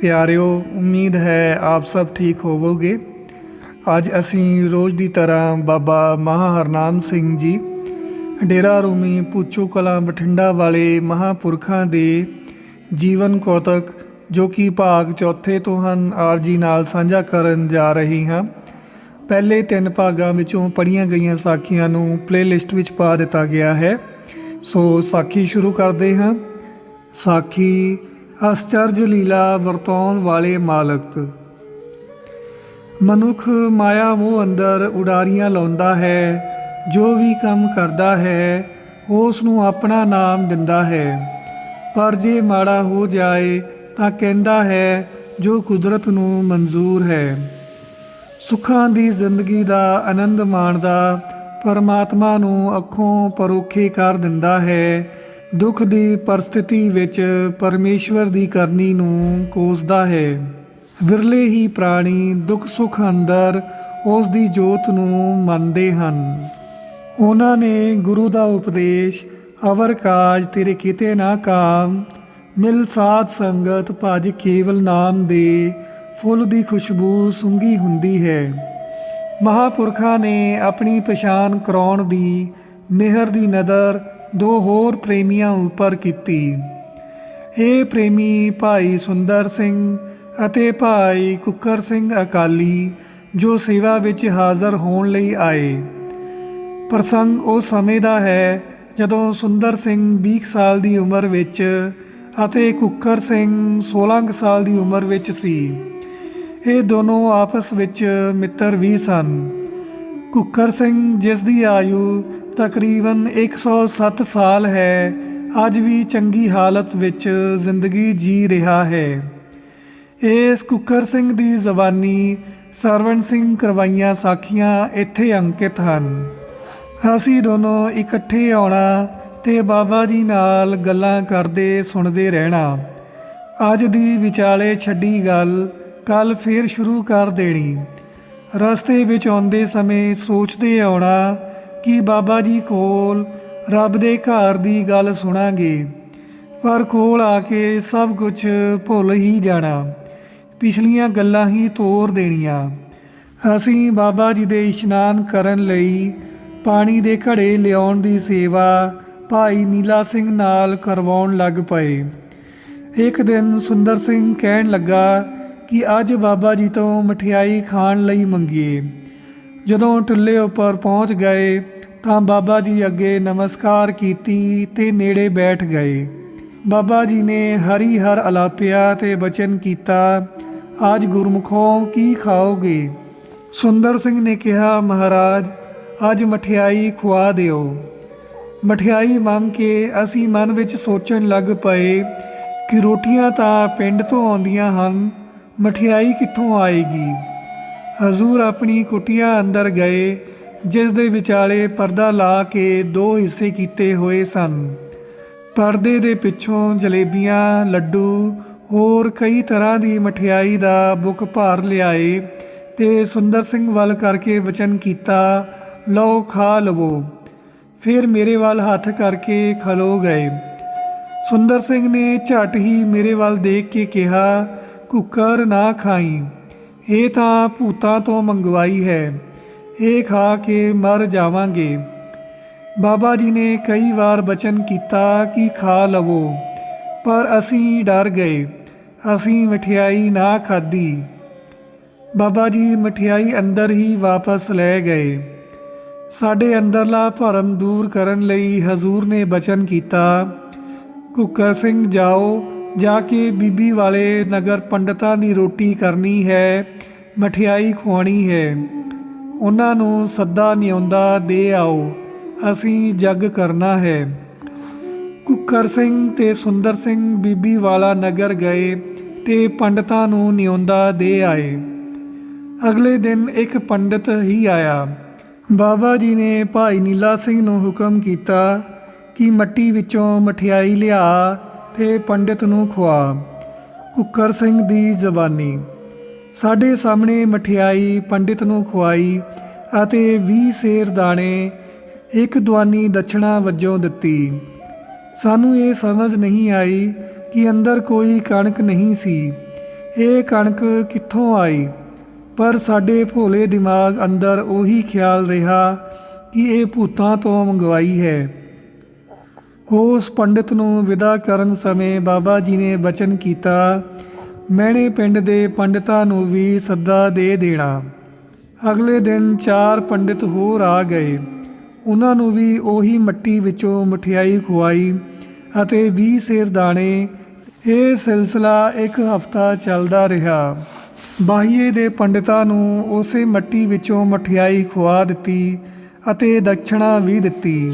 ਪਿਆਰਿਓ, ਉਮੀਦ ਹੈ ਆਪ ਸਭ ਠੀਕ ਹੋਵੋਗੇ। ਅੱਜ ਅਸੀਂ ਰੋਜ਼ ਦੀ ਤਰ੍ਹਾਂ ਬਾਬਾ ਮਹਾ ਹਰਨਾਮ ਸਿੰਘ ਜੀ, ਡੇਰਾ ਰੂਮੀ ਪੁੱਛੋ ਕਲਾਂ ਬਠਿੰਡਾ ਵਾਲੇ ਮਹਾਪੁਰਖਾਂ ਦੇ ਜੀਵਨ ਕੌਤਕ, ਜੋ ਕਿ ਭਾਗ ਚੌਥੇ ਤੋਂ ਹਨ, ਆਪ ਜੀ ਨਾਲ ਸਾਂਝਾ ਕਰਨ ਜਾ ਰਹੀ ਹਾਂ। ਪਹਿਲੇ ਤਿੰਨ ਭਾਗਾਂ ਵਿੱਚੋਂ ਪੜ੍ਹੀਆਂ ਗਈਆਂ ਸਾਖੀਆਂ ਨੂੰ ਪਲੇਲਿਸਟ ਵਿੱਚ ਪਾ ਦਿੱਤਾ ਗਿਆ ਹੈ। ਸੋ ਸਾਖੀ ਸ਼ੁਰੂ ਕਰਦੇ ਹਾਂ। ਸਾਖੀ ਅਸਚਰਜ ਲੀਲਾ ਵਰਤਾਉਣ ਵਾਲੇ ਮਾਲਕ। ਮਨੁੱਖ ਮਾਇਆ ਮੋਹ ਅੰਦਰ ਉਡਾਰੀਆਂ ਲਾਉਂਦਾ ਹੈ, ਜੋ ਵੀ ਕੰਮ ਕਰਦਾ ਹੈ ਉਸ ਨੂੰ ਆਪਣਾ ਨਾਮ ਦਿੰਦਾ ਹੈ। ਪਰ ਜੇ ਮਾੜਾ ਹੋ ਜਾਏ, ਤਾਂ ਕਹਿੰਦਾ ਹੈ, ਜੋ ਕੁਦਰਤ ਨੂੰ ਮਨਜ਼ੂਰ ਹੈ। ਸੁੱਖਾਂ ਦੀ ਜ਼ਿੰਦਗੀ ਦਾ ਆਨੰਦ ਮਾਣਦਾ ਪਰਮਾਤਮਾ ਨੂੰ ਅੱਖੋਂ ਪਰੋਖੇ ਕਰ ਦਿੰਦਾ ਹੈ ਦੁੱਖ ਦੀ ਪਰਿਸਥਿਤੀ ਵਿੱਚ ਪਰਮੇਸ਼ਵਰ ਦੀ ਕਰਨੀ ਨੂੰ ਕੋਸਦਾ ਹੈ। ਵਿਰਲੇ ਹੀ ਪ੍ਰਾਣੀ ਦੁੱਖ ਸੁੱਖ ਅੰਦਰ ਉਸ ਦੀ ਜੋਤ ਨੂੰ ਮੰਨਦੇ ਹਨ। ਉਹਨਾਂ ਨੇ ਗੁਰੂ ਦਾ ਉਪਦੇਸ਼, ਅਵਰ ਕਾਜ ਤੇਰੇ ਕੀਤੇ ਨਾ ਕਾਮ, ਮਿਲ ਸਾਧ ਸੰਗਤ ਭਜ ਕੇਵਲ ਨਾਮ ਦੇ ਫੁੱਲ ਦੀ ਖੁਸ਼ਬੂ ਸੁੰਗੀ ਹੁੰਦੀ ਹੈ। ਮਹਾਪੁਰਖਾਂ ਨੇ ਆਪਣੀ ਪਛਾਣ ਕਰਾਉਣ ਦੀ ਮਿਹਰ ਦੀ ਨਜ਼ਰ ਦੋ ਹੋਰ ਪ੍ਰੇਮੀਆਂ ਉੱਪਰ ਕੀਤੀ। ਇਹ ਪ੍ਰੇਮੀ ਭਾਈ ਸੁੰਦਰ ਸਿੰਘ ਅਤੇ ਭਾਈ ਕੁੱਕਰ ਸਿੰਘ ਅਕਾਲੀ, ਜੋ ਸੇਵਾ ਵਿੱਚ ਹਾਜ਼ਰ ਹੋਣ ਲਈ ਆਏ। ਪ੍ਰਸੰਗ ਉਹ ਸਮੇਂ ਦਾ ਹੈ, ਜਦੋਂ ਸੁੰਦਰ ਸਿੰਘ 20 ਕੁ ਸਾਲ ਦੀ ਉਮਰ ਵਿੱਚ ਅਤੇ ਕੁੱਕਰ ਸਿੰਘ 16 ਕੁ ਸਾਲ ਦੀ ਉਮਰ ਵਿੱਚ ਸੀ। ਇਹ ਦੋਨੋਂ ਆਪਸ ਵਿੱਚ ਮਿੱਤਰ ਵੀ ਸਨ। ਕੁੱਕਰ ਸਿੰਘ, ਜਿਸ ਦੀ ਆਯੂ ਤਕਰੀਬਨ 107 ਸਾਲ ਹੈ, ਅੱਜ ਵੀ ਚੰਗੀ ਹਾਲਤ ਵਿੱਚ ਜ਼ਿੰਦਗੀ ਜੀ ਰਿਹਾ ਹੈ। ਇਸ ਕੁੱਕਰ ਸਿੰਘ ਦੀ ਜ਼ਬਾਨੀ ਸਰਵਣ ਸਿੰਘ ਕਰਵਾਈਆਂ ਸਾਖੀਆਂ ਇੱਥੇ ਅੰਕਿਤ ਹਨ। ਅਸੀਂ ਦੋਨੋਂ ਇਕੱਠੇ ਆਉਣਾ ਤੇ ਬਾਬਾ ਜੀ ਨਾਲ ਗੱਲਾਂ ਕਰਦੇ, ਸੁਣਦੇ ਰਹਿਣਾ। ਅੱਜ ਦੀ ਵਿਚਾਲੇ ਛੱਡੀ ਗੱਲ ਕੱਲ ਫੇਰ ਸ਼ੁਰੂ ਕਰ ਦੇਣੀ। ਰਸਤੇ ਵਿੱਚ ਆਉਂਦੇ ਸਮੇਂ ਸੋਚਦੇ ਆਉਣਾ ਕਿ ਬਾਬਾ ਜੀ ਕੋਲ? ਰੱਬ ਦੇ ਘਰ ਦੀ ਗੱਲ ਸੁਣਾਂਗੇ। ਪਰ ਕੋਲ ਆ ਕੇ ਸਭ ਕੁਝ ਭੁੱਲ ਹੀ ਜਾਣਾ। ਪਿਛਲੀਆਂ ਗੱਲਾਂ ਹੀ ਤੋਰ ਦੇਣੀਆਂ। ਅਸੀਂ ਬਾਬਾ ਜੀ ਦੇ ਇਸ਼ਨਾਨ ਕਰਨ ਲਈ ਪਾਣੀ ਦੇ ਘੜੇ ਲਿਆਉਣ ਦੀ ਸੇਵਾ ਭਾਈ ਨੀਲਾ ਸਿੰਘ ਨਾਲ ਕਰਵਾਉਣ ਲੱਗ ਪਏ। ਇੱਕ ਦਿਨ ਸੁੰਦਰ ਸਿੰਘ ਕਹਿਣ ਲੱਗਾ ਕਿ ਅੱਜ ਬਾਬਾ ਜੀ ਤੋਂ ਮਠਿਆਈ ਖਾਣ ਲਈ ਮੰਗੀਏ। ਜਦੋਂ ਟੁੱਲੇ ਉੱਪਰ ਪਹੁੰਚ ਗਏ ਤਾਂ ਬਾਬਾ ਜੀ ਅੱਗੇ ਨਮਸਕਾਰ ਕੀਤੀ ਤੇ ਨੇੜੇ ਬੈਠ ਗਏ। ਬਾਬਾ ਜੀ ਨੇ ਹਰੀ ਹਰ ਅਲਾਪਿਆ ਤੇ ਬਚਨ ਕੀਤਾ ਅੱਜ ਗੁਰਮੁਖੋਂ ਕੀ ਖਾਓਗੇ? ਸੁੰਦਰ ਸਿੰਘ ਨੇ ਕਿਹਾ, ਮਹਾਰਾਜ, ਅੱਜ ਮਠਿਆਈ ਖਵਾ ਦਿਓ। ਮਠਿਆਈ ਮੰਗ ਕੇ ਅਸੀਂ ਮਨ ਵਿੱਚ ਸੋਚਣ ਲੱਗ ਪਏ ਕਿ ਰੋਟੀਆਂ ਤਾਂ ਪਿੰਡ ਤੋਂ ਆਉਂਦੀਆਂ ਹਨ, ਮਠਿਆਈ ਕਿੱਥੋਂ ਆਏਗੀ? ਹਜ਼ੂਰ ਆਪਣੀ ਕੁਟੀਆ ਅੰਦਰ ਗਏ। ਜਿਸ ਦੇ ਵਿਚਾਲੇ ਪਰਦਾ ਲਾ ਕੇ ਦੋ ਹਿੱਸੇ ਕੀਤੇ ਹੋਏ ਸਨ। ਪਰਦੇ ਦੇ ਪਿੱਛੋਂ ਜਲੇਬੀਆਂ, ਲੱਡੂ, ਹੋਰ ਕਈ ਤਰ੍ਹਾਂ ਦੀ ਮਠਿਆਈ ਦਾ ਬੁੱਕ ਭਾਰ ਲਿਆਏ ਤੇ ਸੁੰਦਰ ਸਿੰਘ ਵੱਲ ਕਰਕੇ ਵਚਨ ਕੀਤਾ, ਲਓ, ਖਾ ਲਵੋ। ਫਿਰ ਮੇਰੇ ਵੱਲ ਹੱਥ ਕਰਕੇ ਖਲੋ ਗਏ। ਸੁੰਦਰ ਸਿੰਘ ਨੇ ਝਟ ਹੀ ਮੇਰੇ ਵੱਲ ਦੇਖ ਕੇ ਕਿਹਾ, ਕੁੱਕਰ ਨਾ ਖਾਈ, ਇਹ ਤਾਂ ਭੂਤਾਂ ਤੋਂ ਮੰਗਵਾਈ ਹੈ। ਇਹ ਖਾ ਕੇ ਮਰ ਜਾਵਾਂਗੇ। ਬਾਬਾ ਜੀ ਨੇ ਕਈ ਵਾਰ ਬਚਨ ਕੀਤਾ ਕਿ ਖਾ ਲਵੋ, ਪਰ ਅਸੀਂ ਡਰ ਗਏ। ਅਸੀਂ ਮਠਿਆਈ ਨਾ ਖਾਧੀ। ਬਾਬਾ ਜੀ ਮਠਿਆਈ ਅੰਦਰ ਹੀ ਵਾਪਸ ਲੈ ਗਏ। ਸਾਡੇ ਅੰਦਰਲਾ ਭਰਮ ਦੂਰ ਕਰਨ ਲਈ ਹਜ਼ੂਰ ਨੇ ਬਚਨ ਕੀਤਾ, ਕੁੱਕਰ ਸਿੰਘ ਜਾਓ, ਜਾ ਕੇ ਬੀਬੀ ਵਾਲੇ ਨਗਰ ਪੰਡਤਾਂ ਦੀ ਰੋਟੀ ਕਰਨੀ ਹੈ, ਮਠਿਆਈ ਖਵਾਣੀ ਹੈ। ਉਹਨਾਂ ਨੂੰ ਸੱਦਾ ਨਿਉਂਦਾ ਦੇ ਆਓ, ਅਸੀਂ ਜੱਗ ਕਰਨਾ ਹੈ। ਕੁੱਕਰ ਸਿੰਘ ਤੇ ਸੁੰਦਰ ਸਿੰਘ ਬੀਬੀ ਵਾਲਾ ਨਗਰ ਗਏ ਤੇ ਪੰਡਤਾਂ ਨੂੰ ਨਿਉਂਦਾ ਦੇ ਆਏ। ਅਗਲੇ ਦਿਨ ਇੱਕ ਪੰਡਤ ਹੀ ਆਇਆ। ਬਾਬਾ ਜੀ ਨੇ ਭਾਈ ਨੀਲਾ ਸਿੰਘ ਨੂੰ ਹੁਕਮ ਕੀਤਾ ਕਿ ਮੱਟੀ ਵਿੱਚੋਂ ਮਠਿਆਈ ਲਿਆ ਤੇ ਪੰਡਿਤ ਨੂੰ ਖਵਾ ਕੁੱਕਰ ਸਿੰਘ ਦੀ ਜ਼ਬਾਨੀ ਸਾਡੇ ਸਾਹਮਣੇ ਮਠਿਆਈ, ਪੰਡਿਤ ਨੂੰ ਖਵਾਈ ਅਤੇ 20 ਸੇਰ ਦਾਣੇ ਇੱਕ ਦੁਆਨੀ ਦਛਣਾ ਵਜੋਂ ਦਿੱਤੀ। ਸਾਨੂੰ ਇਹ ਸਮਝ ਨਹੀਂ ਆਈ ਕਿ ਅੰਦਰ ਕੋਈ ਕਣਕ ਨਹੀਂ ਸੀ। ਇਹ ਕਣਕ ਕਿੱਥੋਂ ਆਈ? ਪਰ ਸਾਡੇ ਭੋਲੇ ਦਿਮਾਗ ਅੰਦਰ ਉਹੀ ਖਿਆਲ ਰਿਹਾ ਕਿ ਇਹ ਭੂਤਾਂ ਤੋਂ ਮੰਗਵਾਈ ਹੈ। ਉਸ ਪੰਡਿਤ ਨੂੰ ਵਿਦਾ ਕਰਨ ਸਮੇਂ ਬਾਬਾ ਜੀ ਨੇ ਬਚਨ ਕੀਤਾ ਮੈਨੇ ਪਿੰਡ ਦੇ ਪੰਡਿਤਾਂ ਨੂੰ ਵੀ ਸੱਦਾ ਦੇ ਦੇਣਾ। ਅਗਲੇ ਦਿਨ ਚਾਰ ਪੰਡਿਤ ਹੋਰ ਆ ਗਏ। ਉਹਨਾਂ ਨੂੰ ਵੀ ਉਹੀ ਮੱਟੀ ਵਿੱਚੋਂ ਮਠਿਆਈ ਖਵਾਈ ਅਤੇ 20 ਸੇਰ ਦਾਣੇ। ਇਹ ਸਿਲਸਿਲਾ ਇੱਕ ਹਫ਼ਤਾ ਚੱਲਦਾ ਰਿਹਾ। ਬਾਹੀਏ ਦੇ ਪੰਡਿਤਾਂ ਨੂੰ ਉਸੇ ਮੱਟੀ ਵਿੱਚੋਂ ਮਠਿਆਈ ਖਵਾ ਦਿੱਤੀ ਅਤੇ ਦਕਸ਼ਣਾ ਵੀ ਦਿੱਤੀ।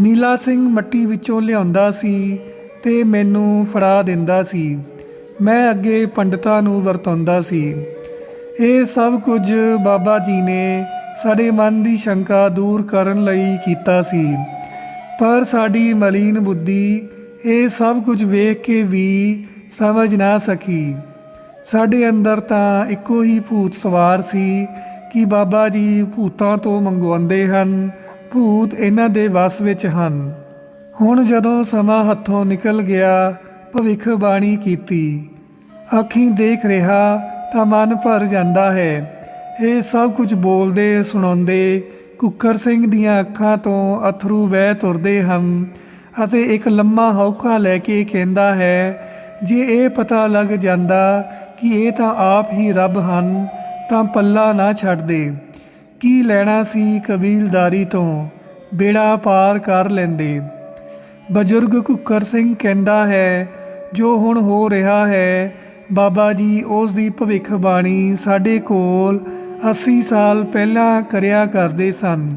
ਨੀਲਾ ਸਿੰਘ ਮੱਟੀ ਵਿੱਚੋਂ ਲਿਆਉਂਦਾ ਸੀ ਤੇ ਮੈਨੂੰ ਫੜਾ ਦਿੰਦਾ ਸੀ। ਮੈਂ ਅੱਗੇ ਪੰਡਿਤਾਂ ਨੂੰ ਵਰਤਾਉਂਦਾ ਸੀ। ਇਹ ਸਭ ਕੁਝ ਬਾਬਾ ਜੀ ਨੇ ਸਾਡੇ ਮਨ ਦੀ ਸ਼ੰਕਾ ਦੂਰ ਕਰਨ ਲਈ ਕੀਤਾ ਸੀ। ਪਰ ਸਾਡੀ ਮਲੀਨ ਬੁੱਧੀ ਇਹ ਸਭ ਕੁਝ ਵੇਖ ਕੇ ਵੀ ਸਮਝ ਨਾ ਸਕੀ। ਸਾਡੇ ਅੰਦਰ ਤਾਂ ਇੱਕੋ ਹੀ ਭੂਤ ਸਵਾਰ ਸੀ ਕਿ ਬਾਬਾ ਜੀ ਭੂਤਾਂ ਤੋਂ ਮੰਗਵਾਉਂਦੇ ਹਨ, ਭੂਤ ਇਹਨਾਂ ਦੇ ਵਸ ਵਿੱਚ ਹਨ। ਹੁਣ ਜਦੋਂ ਸਮਾਂ ਹੱਥੋਂ ਨਿਕਲ ਗਿਆ ਭਵਿੱਖ ਬਾਣੀ ਕੀਤੀ। ਅੱਖੀਂ ਦੇਖ ਰਿਹਾ ਤਾਂ ਮਨ ਭਰ ਜਾਂਦਾ ਹੈ। ਇਹ ਸਭ ਕੁਝ ਬੋਲਦੇ, ਸੁਣਾਉਂਦੇ, ਕੁੱਕਰ ਸਿੰਘ ਦੀਆਂ ਅੱਖਾਂ ਤੋਂ ਅਥਰੂ ਵਹਿ ਤੁਰਦੇ ਹਨ ਅਤੇ ਇੱਕ ਲੰਮਾ ਹੌਕਾ ਲੈ ਕੇ ਕਹਿੰਦਾ ਹੈ, ਜੇ ਇਹ ਪਤਾ ਲੱਗ ਜਾਂਦਾ ਕਿ ਇਹ ਤਾਂ ਆਪ ਹੀ ਰੱਬ ਹਨ, ਤਾਂ ਪੱਲਾ ਨਾ ਛੱਡਦੇ ਕੀ ਲੈਣਾ ਸੀ ਕਬੀਲਦਾਰੀ ਤੋਂ? ਬੇੜਾ ਪਾਰ ਕਰ ਲੈਂਦੇ। ਬਜ਼ੁਰਗ ਕੁੱਕਰ ਸਿੰਘ ਕਹਿੰਦਾ ਹੈ, ਜੋ ਹੁਣ ਹੋ ਰਿਹਾ ਹੈ, ਬਾਬਾ ਜੀ ਉਸ ਦੀ ਭਵਿੱਖਬਾਣੀ ਸਾਡੇ ਕੋਲ 80 ਸਾਲ ਪਹਿਲਾਂ ਕਰਿਆ ਕਰਦੇ ਸਨ।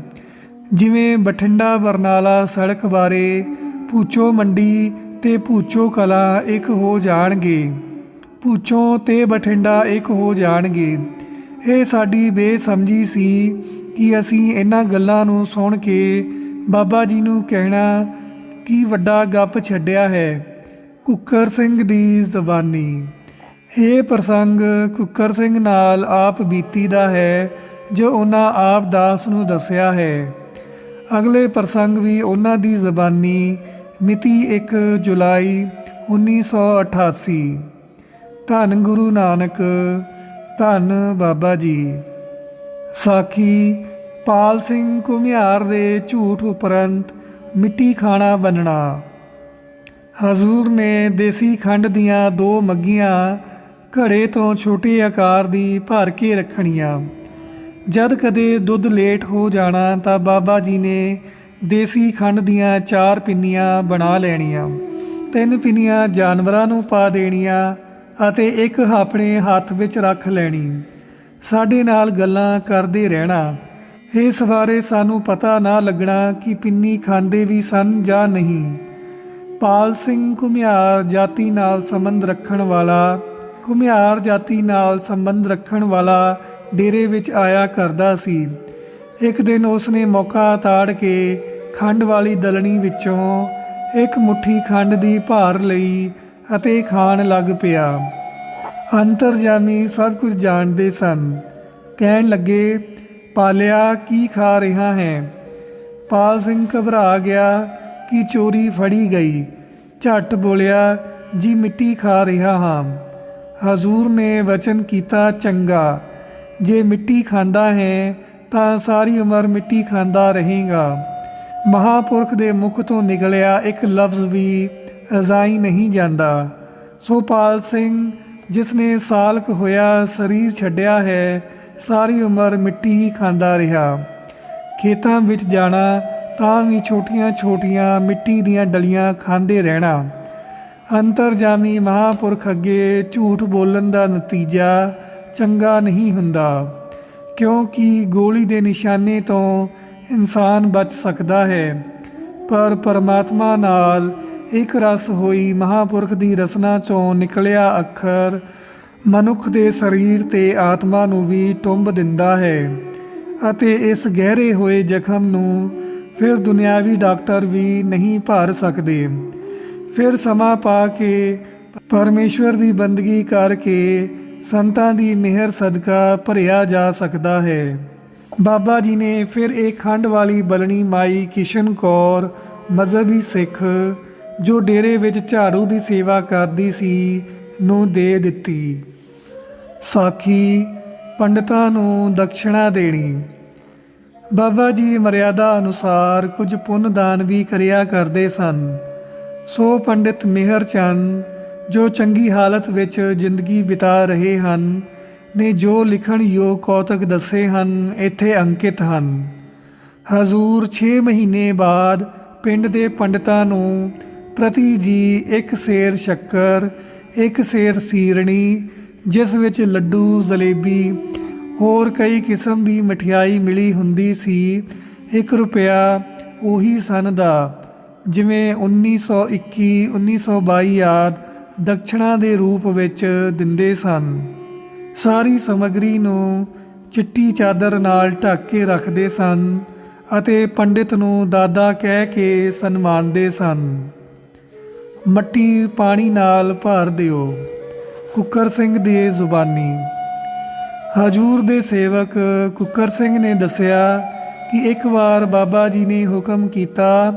ਜਿਵੇਂ ਬਠਿੰਡਾ ਬਰਨਾਲਾ ਸੜਕ ਬਾਰੇ ਪੂਚੋ ਮੰਡੀ ਤੇ ਪੂਚੋ ਕਲਾ ਇੱਕ ਹੋ ਜਾਣਗੇ। ਪੂਚੋ ਤੇ ਬਠਿੰਡਾ ਇੱਕ ਹੋ ਜਾਣਗੇ। ਇਹ ਸਾਡੀ ਬੇਸਮਝੀ ਸੀ ਕਿ ਅਸੀਂ ਇਹਨਾਂ ਗੱਲਾਂ ਨੂੰ ਸੁਣ ਕੇ ਬਾਬਾ ਜੀ ਨੂੰ ਕਹਿਣਾ ਕੀ ਵੱਡਾ ਗੱਪ ਛੱਡਿਆ ਹੈ ਕੁੱਕਰ ਸਿੰਘ ਦੀ ਜ਼ਬਾਨੀ। ਇਹ ਪ੍ਰਸੰਗ, ਕੁੱਕਰ ਸਿੰਘ ਨਾਲ ਆਪ ਬੀਤੀ ਦਾ ਹੈ, ਜੋ ਉਹਨਾਂ ਆਪ ਦਾਸ ਨੂੰ ਦੱਸਿਆ ਹੈ। ਅਗਲੇ ਪ੍ਰਸੰਗ ਵੀ ਉਹਨਾਂ ਦੀ ਜ਼ਬਾਨੀ, ਮਿਤੀ 1 ਜੁਲਾਈ 1988 ਧੰਨ ਗੁਰੂ ਨਾਨਕ, ਧੰਨ ਬਾਬਾ ਜੀ। ਸਾਖੀ, ਪਾਲ ਸਿੰਘ ਘੁਮਿਆਰ ਦੇ ਝੂਠ ਉਪਰੰਤ ਮਿੱਟੀ ਖਾਣਾ ਬੰਨਣਾ। ਹਜ਼ੂਰ ਨੇ ਦੇਸੀ ਖੰਡ ਦੀਆਂ ਦੋ ਮੱਗੀਆਂ ਘੜੇ ਤੋਂ ਛੋਟੇ ਆਕਾਰ ਦੀ ਭਰ ਕੇ ਰੱਖਣੀਆਂ। ਜਦ ਕਦੇ ਦੁੱਧ ਲੇਟ ਹੋ ਜਾਣਾ ਤਾਂ ਬਾਬਾ ਜੀ ਨੇ ਦੇਸੀ ਖੰਡ ਦੀਆਂ ਚਾਰ ਪਿੰਨੀਆਂ ਬਣਾ ਲੈਣੀਆਂ। ਤਿੰਨ ਪਿੰਨੀਆਂ ਜਾਨਵਰਾਂ ਨੂੰ ਪਾ ਦੇਣੀਆਂ ਅਤੇ ਇੱਕ ਆਪਣੇ ਹੱਥ ਵਿੱਚ ਰੱਖ ਲੈਣੀ। ਸਾਡੇ ਨਾਲ ਗੱਲਾਂ ਕਰਦੇ ਰਹਿਣਾ। ਇਸ ਬਾਰੇ ਸਾਨੂੰ ਪਤਾ ਨਾ ਲੱਗਣਾ ਕਿ ਪਿੰਨੀ ਖਾਂਦੇ ਵੀ ਸਨ ਜਾਂ ਨਹੀਂ। ਪਾਲ ਸਿੰਘ ਘੁਮਿਆਰ ਜਾਤੀ ਨਾਲ ਸੰਬੰਧ ਰੱਖਣ ਵਾਲਾ, ਘੁਮਿਆਰ ਜਾਤੀ ਨਾਲ ਸੰਬੰਧ ਰੱਖਣ ਵਾਲਾ ਡੇਰੇ ਵਿੱਚ ਆਇਆ ਕਰਦਾ ਸੀ। ਇੱਕ ਦਿਨ ਉਸਨੇ ਮੌਕਾ ਤਾੜ ਕੇ ਖੰਡ ਵਾਲੀ ਦਲਣੀ ਵਿੱਚੋਂ ਇੱਕ ਮੁਠੀ ਖੰਡ ਦੀ ਭਾਰ ਲਈ ਅਤੇ ਖਾਣ ਲੱਗ ਪਿਆ। ਅੰਤਰਜਾਮੀ ਸਭ ਕੁਝ ਜਾਣਦੇ ਸਨ। ਕਹਿਣ ਲੱਗੇ ਪਾਲਿਆ ਕੀ ਖਾ ਰਿਹਾ ਹੈ? ਪਾਲ ਸਿੰਘ ਘਬਰਾ ਗਿਆ ਕਿ ਚੋਰੀ ਫੜੀ ਗਈ। ਝੱਟ ਬੋਲਿਆ, ਜੀ ਮਿੱਟੀ ਖਾ ਰਿਹਾ ਹਾਂ। ਹਜ਼ੂਰ ਨੇ ਵਚਨ ਕੀਤਾ ਚੰਗਾ। ਜੇ ਮਿੱਟੀ ਖਾਂਦਾ ਹੈ, ਤਾਂ ਸਾਰੀ ਉਮਰ ਮਿੱਟੀ ਖਾਂਦਾ ਰਹੇਗਾ। ਮਹਾਪੁਰਖ ਦੇ ਮੁਖ ਤੋਂ ਨਿਕਲਿਆ ਇੱਕ ਲਫ਼ਜ਼ ਵੀ ਅਜ਼ਾਈ ਨਹੀਂ ਜਾਂਦਾ। ਸੋ ਪਾਲ ਸਿੰਘ, ਜਿਸ ਨੇ ਸਾਲ ਹੋਇਆ, ਸਰੀਰ ਛੱਡਿਆ ਹੈ ਸਾਰੀ ਉਮਰ ਮਿੱਟੀ ਹੀ ਖਾਂਦਾ ਰਿਹਾ। ਖੇਤਾਂ ਵਿੱਚ ਜਾਣਾ ਤਾਂ ਵੀ ਛੋਟੀਆਂ-ਛੋਟੀਆਂ ਮਿੱਟੀ ਦੀਆਂ ਡਲੀਆਂ ਖਾਂਦੇ ਰਹਿਣਾ। ਅੰਤਰਜਾਮੀ ਮਹਾਪੁਰਖ ਅੱਗੇ ਝੂਠ ਬੋਲਣ ਦਾ ਨਤੀਜਾ ਚੰਗਾ ਨਹੀਂ ਹੁੰਦਾ, ਕਿਉਂਕਿ ਗੋਲੀ ਦੇ ਨਿਸ਼ਾਨੇ ਤੋਂ ਇਨਸਾਨ ਬਚ ਸਕਦਾ ਹੈ। ਪਰ ਪਰਮਾਤਮਾ ਨਾਲ ਇੱਕ ਰਸ ਹੋਈ ਮਹਾਪੁਰਖ ਦੀ ਰਸਨਾ ਚੋਂ ਨਿਕਲਿਆ ਅੱਖਰ ਮਨੁੱਖ ਦੇ ਸਰੀਰ ਤੇ ਆਤਮਾ ਨੂੰ ਵੀ ਟੁੰਬ ਦਿੰਦਾ ਹੈ ਅਤੇ ਇਸ ਗਹਿਰੇ ਹੋਏ ਜ਼ਖਮ ਨੂੰ ਫਿਰ ਦੁਨਿਆਵੀ ਡਾਕਟਰ ਵੀ ਨਹੀਂ ਭਰ ਸਕਦੇ। ਫਿਰ ਸਮਾਂ ਪਾ ਕੇ ਪਰਮੇਸ਼ਵਰ ਦੀ ਬੰਦਗੀ ਕਰਕੇ ਸੰਤਾਂ ਦੀ ਮਿਹਰ ਸਦਕਾ ਭਰਿਆ ਜਾ ਸਕਦਾ ਹੈ। ਬਾਬਾ ਜੀ ਨੇ ਫਿਰ ਇੱਕ ਖੰਡ ਵਾਲੀ ਬਲਣੀ ਮਾਈ ਕਿਸ਼ਨ ਕੌਰ, ਮਜ਼ਹਬੀ ਸਿੱਖ, ਜੋ ਡੇਰੇ ਵਿੱਚ ਝਾੜੂ ਦੀ ਸੇਵਾ ਕਰਦੀ ਸੀ, ਨੂੰ ਦੇ ਦਿੱਤੀ। ਸਾਖੀ ਪੰਡਤਾਂ ਨੂੰ ਦਕਸ਼ਣਾ ਦੇਣੀ। ਬਾਬਾ ਜੀ ਮਰਿਆਦਾ ਅਨੁਸਾਰ ਕੁਝ ਪੁੰਨ ਦਾਨ ਵੀ ਕਰਿਆ ਕਰਦੇ ਸਨ। ਸੋ ਪੰਡਿਤ ਮਿਹਰ ਚੰਦ, ਜੋ ਚੰਗੀ ਹਾਲਤ ਵਿੱਚ ਜ਼ਿੰਦਗੀ ਬਿਤਾ ਰਹੇ ਹਨ, ਨੇ ਜੋ ਲਿਖਣ ਯੋਗ ਕੌਤਕ ਦੱਸੇ ਹਨ, ਇੱਥੇ ਅੰਕਿਤ ਹਨ। ਹਜ਼ੂਰ 6 ਮਹੀਨੇ ਬਾਅਦ ਪਿੰਡ ਦੇ ਪੰਡਤਾਂ ਨੂੰ ਪ੍ਰਤੀ ਜੀ ਇੱਕ ਸੇਰ ਸ਼ੱਕਰ, ਇੱਕ ਸੇਰ ਸੀਰਣੀ ਜਿਸ ਵਿੱਚ ਲੱਡੂ, ਜਲੇਬੀ ਹੋਰ ਕਈ ਕਿਸਮ ਦੀ ਮਠਿਆਈ ਮਿਲੀ ਹੁੰਦੀ ਸੀ। 1 ਰੁਪਿਆ ਉਹੀ ਸਨ ਦਾ, ਜਿਵੇਂ 1921 1922 ਆਦ ਦਕਸ਼ਣਾ ਦੇ ਰੂਪ ਵਿੱਚ ਦਿੰਦੇ ਸਨ। ਸਾਰੀ ਸਮੱਗਰੀ ਨੂੰ ਚਿੱਟੀ ਚਾਦਰ ਨਾਲ ਢੱਕ ਕੇ ਰੱਖਦੇ ਸਨ ਅਤੇ ਪੰਡਿਤ ਨੂੰ ਦਾਦਾ ਕਹਿ ਕੇ ਸਨਮਾਨਦੇ ਸਨ। ਮੱਟੀ ਪਾਣੀ ਨਾਲ ਭਰ ਦਿਓ। ਕੁੱਕਰ ਸਿੰਘ ਦੀ ਜ਼ੁਬਾਨੀ। ਹਜੂਰ ਦੇ ਸੇਵਕ ਕੁੱਕਰ ਸਿੰਘ ਨੇ ਦੱਸਿਆ ਕਿ ਇੱਕ ਵਾਰ ਬਾਬਾ ਜੀ ਨੇ ਹੁਕਮ ਕੀਤਾ,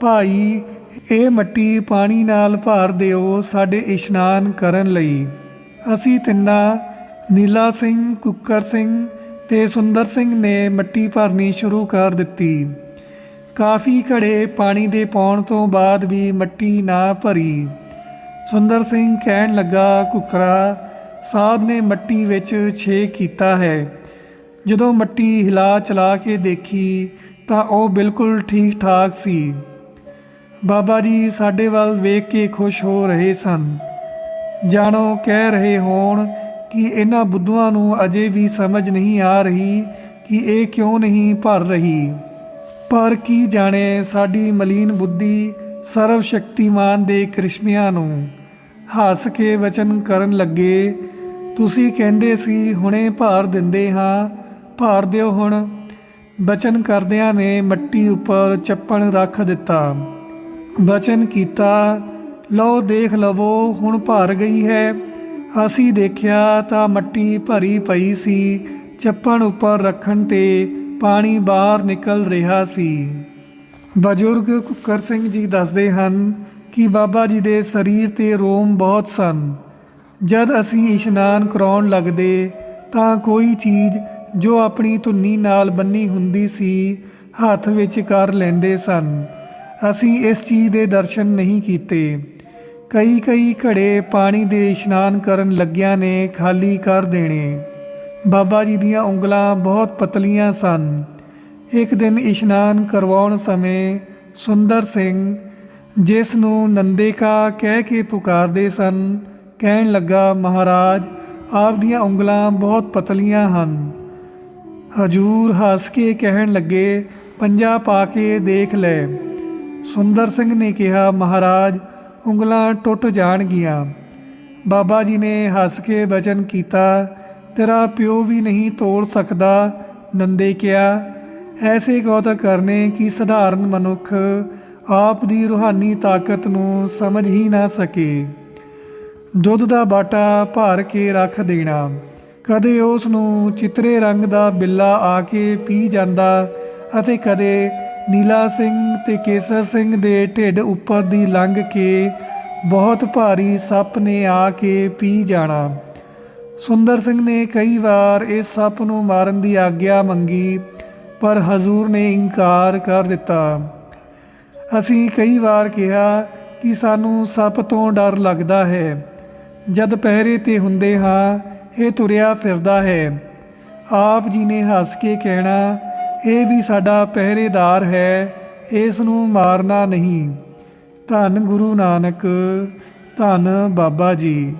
ਭਾਈ, ਇਹ ਮੱਟੀ ਪਾਣੀ ਨਾਲ ਭਰ ਦਿਓ ਸਾਡੇ ਇਸ਼ਨਾਨ ਕਰਨ ਲਈ। ਅਸੀਂ ਤਿੰਨਾਂ, ਨੀਲਾ ਸਿੰਘ, ਕੁੱਕਰ ਸਿੰਘ ਤੇ ਸੁੰਦਰ ਸਿੰਘ ਨੇ ਮੱਟੀ ਭਰਨੀ ਸ਼ੁਰੂ ਕਰ ਦਿੱਤੀ। ਕਾਫੀ ਘੜੇ ਪਾਣੀ ਦੇ ਪਾਉਣ ਤੋਂ ਬਾਅਦ ਵੀ ਮੱਟੀ ਨਾ ਭਰੀ। ਸੁੰਦਰ ਸਿੰਘ ਕਹਿਣ ਲੱਗਾ ਕੁਕਰਾ ਸਾਧ ਨੇ ਮੱਟੀ ਵਿੱਚ ਛੇ ਕੀਤਾ ਹੈ। ਜਦੋਂ ਮੱਟੀ ਹਿਲਾ ਚਲਾ ਕੇ ਦੇਖੀ, ਤਾਂ ਉਹ ਬਿਲਕੁਲ ਠੀਕ ਠਾਕ ਸੀ। ਬਾਬਾ ਜੀ ਸਾਡੇ ਵੱਲ ਵੇਖ ਕੇ ਖੁਸ਼ ਹੋ ਰਹੇ ਸਨ। ਜਾਣੋ, ਕਹਿ ਰਹੇ ਹੋਣ ਕਿ ਇਹਨਾਂ ਬੁੱਧੂਆਂ ਨੂੰ ਅਜੇ ਵੀ ਸਮਝ ਨਹੀਂ ਆ ਰਹੀ ਕਿ ਇਹ ਕਿਉਂ ਨਹੀਂ ਭਰ ਰਹੀ। ਪਰ ਕੀ ਜਾਣੇ, ਸਾਡੀ ਮਲੀਨ ਬੁੱਧੀ ਸਰਵ ਸ਼ਕਤੀਮਾਨ ਦੇ ਕ੍ਰਿਸ਼ਮਿਆਂ ਨੂੰ ਹੱਸ ਕੇ ਵਚਨ ਕਰਨ ਲੱਗੇ, ਤੁਸੀਂ ਕਹਿੰਦੇ ਸੀ, ਹੁਣੇ ਭਾਰ ਦਿੰਦੇ ਹਾਂ, ਭਾਰ ਦਿਓ ਹੁਣ। ਬਚਨ ਕਰਦਿਆਂ ਨੇ ਮੱਟੀ ਉੱਪਰ ਚੱਪਣ ਰੱਖ ਦਿੱਤਾ। ਬਚਨ ਕੀਤਾ, ਲਓ, ਦੇਖ ਲਵੋ, ਹੁਣ ਭਰ ਗਈ ਹੈ। ਅਸੀਂ ਦੇਖਿਆ ਤਾਂ ਮੱਟੀ ਭਰੀ ਪਈ ਸੀ, ਚੱਪਣ ਉੱਪਰ ਰੱਖਣ ਤੇ ਪਾਣੀ ਬਾਹਰ ਨਿਕਲ ਰਿਹਾ ਸੀ। ਬਜ਼ੁਰਗ ਕੁੱਕਰ ਸਿੰਘ ਜੀ ਦੱਸਦੇ ਹਨ ਕਿ ਬਾਬਾ ਜੀ ਦੇ ਸਰੀਰ ਤੇ ਰੋਮ ਬਹੁਤ ਸਨ। ਜਦ ਅਸੀਂ ਇਸ਼ਨਾਨ ਕਰਾਉਣ ਲੱਗਦੇ ਤਾਂ ਕੋਈ ਚੀਜ਼ ਜੋ ਆਪਣੀ ਧੁੰਨੀ ਨਾਲ ਬੰਨੀ ਹੁੰਦੀ ਸੀ, ਹੱਥ ਵਿੱਚ ਕਰ ਲੈਂਦੇ ਸਨ। ਅਸੀਂ ਇਸ ਚੀਜ਼ ਦੇ ਦਰਸ਼ਨ ਨਹੀਂ ਕੀਤੇ। ਕਈ ਕਈ ਘੜੇ ਪਾਣੀ ਦੇ ਇਸ਼ਨਾਨ ਕਰਨ ਲੱਗਿਆਂ ਨੇ ਖਾਲੀ ਕਰ ਦੇਣੇ। ਬਾਬਾ ਜੀ ਦੀਆਂ ਉਂਗਲਾਂ ਬਹੁਤ ਪਤਲੀਆਂ ਸਨ। ਇੱਕ ਦਿਨ ਇਸ਼ਨਾਨ ਕਰਵਾਉਣ ਸਮੇਂ ਸੁੰਦਰ ਸਿੰਘ ਜਿਸ ਨੂੰ ਨੰਦੇਕਾ ਕਹਿ ਕੇ ਪੁਕਾਰਦੇ ਸਨ, ਕਹਿਣ ਲੱਗਾ, ਮਹਾਰਾਜ ਆਪ ਦੀਆਂ ਉਂਗਲਾਂ ਬਹੁਤ ਪਤਲੀਆਂ ਹਨ। ਹਜੂਰ ਹੱਸ ਕੇ ਕਹਿਣ ਲੱਗੇ, ਪੰਜਾ ਪਾ ਕੇ ਦੇਖ ਲੈ। ਸੁੰਦਰ ਸਿੰਘ ਨੇ ਕਿਹਾ, ਮਹਾਰਾਜ, ਉਂਗਲਾਂ ਟੁੱਟ ਜਾਣਗੀਆਂ। ਬਾਬਾ ਜੀ ਨੇ ਹੱਸ ਕੇ ਬਚਨ ਕੀਤਾ, ਤੇਰਾ ਪਿਓ ਵੀ ਨਹੀਂ ਤੋੜ ਸਕਦਾ ਨੰਦੇ ਕਿਹਾ ਐਸੇ ਗੌਤਕ ਕਰਨੇ ਕਿ ਸਧਾਰਨ ਮਨੁੱਖ ਆਪ ਦੀ ਰੂਹਾਨੀ ਤਾਕਤ ਨੂੰ ਸਮਝ ਹੀ ਨਾ ਸਕੇ। ਦੁੱਧ ਦਾ ਬਾਟਾ ਭਰ ਕੇ ਰੱਖ ਦੇਣਾ, ਕਦੇ ਉਸ ਨੂੰ ਚਿੱਤਰੇ ਰੰਗ ਦਾ ਬਿੱਲਾ ਆ ਕੇ ਪੀ ਜਾਂਦਾ ਅਤੇ ਕਦੇ ਨੀਲਾ ਸਿੰਘ ਤੇ ਕੇਸਰ ਸਿੰਘ ਦੇ ਢਿੱਡ ਉੱਪਰ ਦੀ ਲੰਘ ਕੇ ਬਹੁਤ ਭਾਰੀ ਸੱਪ ਨੇ ਆ ਕੇ ਪੀ ਜਾਣਾ। ਸੁੰਦਰ ਸਿੰਘ ਨੇ ਕਈ ਵਾਰ ਇਸ ਸੱਪ ਨੂੰ ਮਾਰਨ ਦੀ ਆਗਿਆ ਮੰਗੀ ਪਰ ਹਜ਼ੂਰ ਨੇ ਇਨਕਾਰ ਕਰ ਦਿੱਤਾ। ਅਸੀਂ ਕਈ ਵਾਰ ਕਿਹਾ ਕਿ ਸਾਨੂੰ ਸੱਪ ਤੋਂ ਡਰ ਲੱਗਦਾ ਹੈ। ਜਦ ਪਹਿਰੇ ਤੇ ਹੁੰਦੇ ਹਾਂ, ਇਹ ਤੁਰਿਆ ਫਿਰਦਾ ਹੈ। ਆਪ ਜੀ ਨੇ ਹੱਸ ਕੇ ਕਹਿਣਾ, ਇਹ ਵੀ ਸਾਡਾ ਪਹਿਰੇਦਾਰ ਹੈ, ਇਸ ਨੂੰ ਮਾਰਨਾ ਨਹੀਂ। ਧੰਨ ਗੁਰੂ ਨਾਨਕ, ਧੰਨ ਬਾਬਾ ਜੀ।